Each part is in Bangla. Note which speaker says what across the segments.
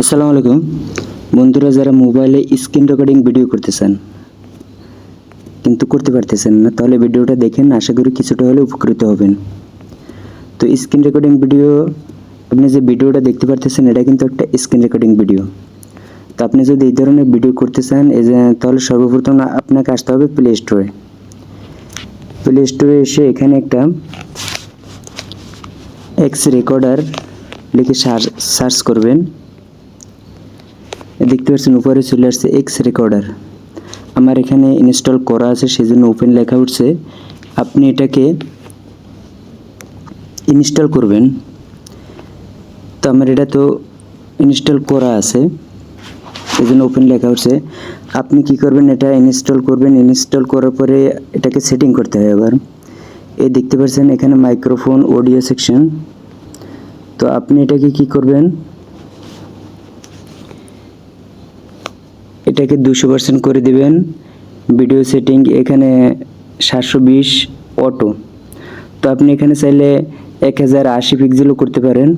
Speaker 1: আসসালামু আলাইকুম। বন্ধুরা, যারা মোবাইলে স্ক্রিন রেকর্ডিং ভিডিও করতেছেন, কিন্তু করতে পারতেছেন না, তাহলে ভিডিওটা দেখেন, আশা করি কিছুটা হলে উপকৃত হবেন। তো স্ক্রিন রেকর্ডিং ভিডিও আপনি যে ভিডিওটা দেখতে পারতেছেন, এটা কিন্তু একটা স্ক্রিন রেকর্ডিং ভিডিও তো আপনি যদি এই ধরনের ভিডিও করতে চান তাহলে সর্বপ্রথম আপনাকে আসতে হবে প্লে স্টোরে প্লে স্টোরে এসে এখানে একটা এক্স রেকর্ডার লিখে সার্চ করবেন। দেখতে পাচ্ছেন, উপরে চলে আসছে এক্স রেকর্ডার আমার এখানে ইনস্টল করা আছে, সেজন্য ওপেন লেখা উঠছে। আপনি এটাকে ইনস্টল করবেন। তো আমার এটা তো ইনস্টল করা আছে এই জন্য ওপেন লেখা উঠছে। আপনি কি করবেন, এটা ইনস্টল করবেন। ইনস্টল করার পরে এটাকে সেটিং করতে হয় এবার এই দেখতে পাচ্ছেন, এখানে মাইক্রোফোন অডিও সেকশন তো আপনি এটাকে কি করবেন এটাকে দুশো পার্সেন্ট করে দিবেন। ভিডিও সেটিং এখানে সাতশো বিশ অটো। তো আপনি এখানে চাইলে এক হাজার আশি পিক্সেলও করতে পারেন।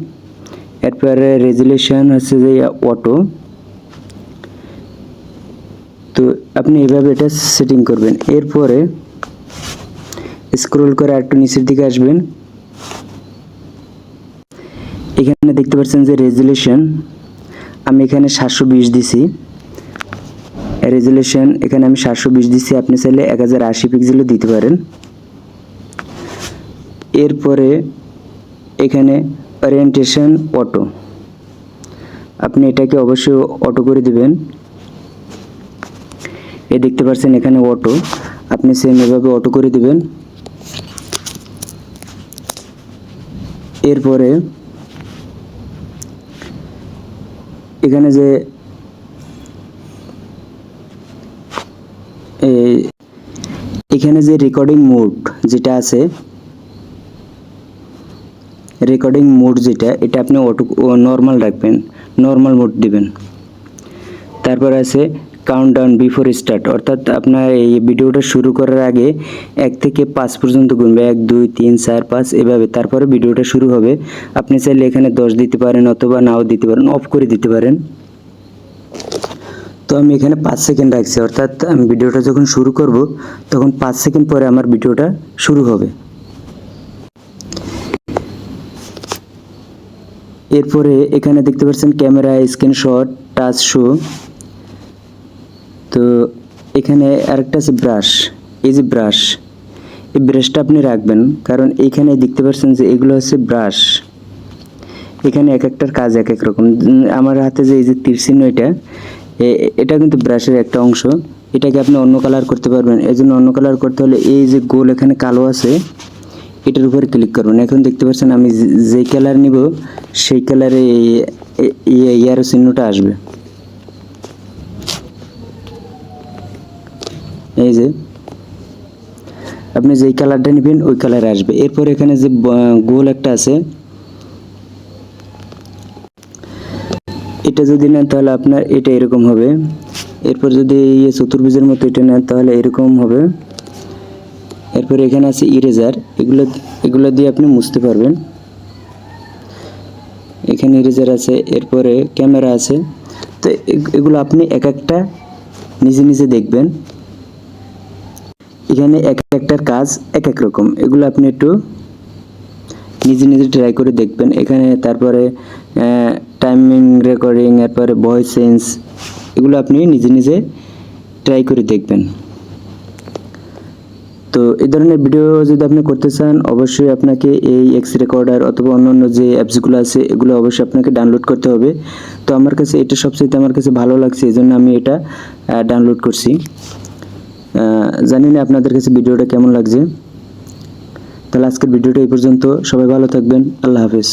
Speaker 1: এরপরে রেজুলেশন হচ্ছে যে অটো। তো আপনি এভাবে এটা সেটিং করবেন। এরপরে স্ক্রল করে একটু নিচের দিকে আসবেন। এখানে দেখতে পাচ্ছেন যে রেজুলেশন আমি এখানে সাতশো বিশ দিছি। রেজুলেশন, এখানে আমি সাতশো বিশ দিচ্ছি, আপনি চাইলে এক হাজার আশি পিক্সেলও দিতে পারেন। এরপরে এখানে ওরিয়েন্টেশন অটো আপনি এটাকে অবশ্যই অটো করে দিবেন। এ দেখতে পাচ্ছেন এখানে অটো আপনি সেম এভাবে অটো করে দিবেন। এরপরে এখানে যে এখানে যে রেকর্ডিং মোড যেটা আছে রেকর্ডিং মোড যেটা, এটা আপনি অটো নর্মাল রাখবেন নর্মাল মোড দিবেন। তারপর আছে কাউন্টডাউন বিফোর স্টার্ট অর্থাৎ আপনার এই ভিডিওটা শুরু করার আগে এক থেকে পাঁচ পর্যন্ত গুনবে, এক, দুই, তিন, চার, পাঁচ, এভাবে। তারপরে ভিডিওটা শুরু হবে। আপনি চাইলে এখানে দশ দিতে পারেন অথবা নাও দিতে পারেন অফ করে দিতে পারেন। তো আমি এখানে পাঁচ সেকেন্ড রাখছি, অর্থাৎ আমি ভিডিওটা যখন শুরু করব, তখন পাঁচ সেকেন্ড পরে আমার ভিডিওটা শুরু হবে। এরপরে এখানে দেখতে পাচ্ছেন ক্যামেরা স্ক্রিনশট টাচ শো। তো এখানে আরেকটা আছে ব্রাশ, এই যে ব্রাশ, এই ব্রাশটা আপনি রাখবেন, কারণ এইখানে দেখতে পাচ্ছেন যে এগুলো হচ্ছে ব্রাশ। এখানে এক একটার কাজ এক এক রকম। আমার হাতে যে এই যে তীর চিহ্ন এটা এটা কিন্তু ব্রাশের একটা অংশ। এটাকে আপনি অন্য কালার করতে পারবেন। এই জন্য অন্য কালার করতে হলে এই যে গোল এখানে কালো আছে, এটার উপরে ক্লিক করবেন। এখন দেখতে পাচ্ছেন আমি যে- কালার নিব, সেই কালারে ইয়ার চিহ্নটা আসবে। এই যে, আপনি যেই কালারটা নেবেন, ওই কালারে আসবে। এরপর এখানে যে গোল একটা আছে এটা যদি নেন তাহলে আপনার এটা এরকম হবে। এরপর যদি ইয়ে চতুর্ভুজের মতো এটা নেন তাহলে এরকম হবে। এরপর এখানে আছে ইরেজার এগুলো এগুলো দিয়ে আপনি মুছতে পারবেন। এখানে ইরেজার আছে, এরপরে ক্যামেরা আছে। তো এগুলো আপনি এক একটা নিজে নিজে দেখবেন। এখানে এক একটার কাজ এক এক রকম। এগুলো আপনি একটু নিজে নিজে ট্রাই করে দেখবেন। এখানে তারপরে টাইমিং রেকর্ডিং এরপরে ভয়েস চেঞ্জ এগুলো আপনি নিজে নিজে ট্রাই করে দেখবেন। তো এই ধরনের ভিডিও যদি আপনি করতে চান, অবশ্যই আপনাকে এই এক্স রেকর্ডার অথবা অন্যান্য যে অ্যাপসগুলো আছে, এগুলো অবশ্যই আপনাকে ডাউনলোড করতে হবে। তো আমার কাছে এটা সবচেয়ে আমার কাছে ভালো লাগছে এই জন্য আমি এটা ডাউনলোড করছি। জানি না আপনাদের কাছে ভিডিওটা কেমন লাগছে। তাহলে আজকের ভিডিওটা এই পর্যন্ত। সবাই ভালো থাকবেন। আল্লাহ হাফেজ।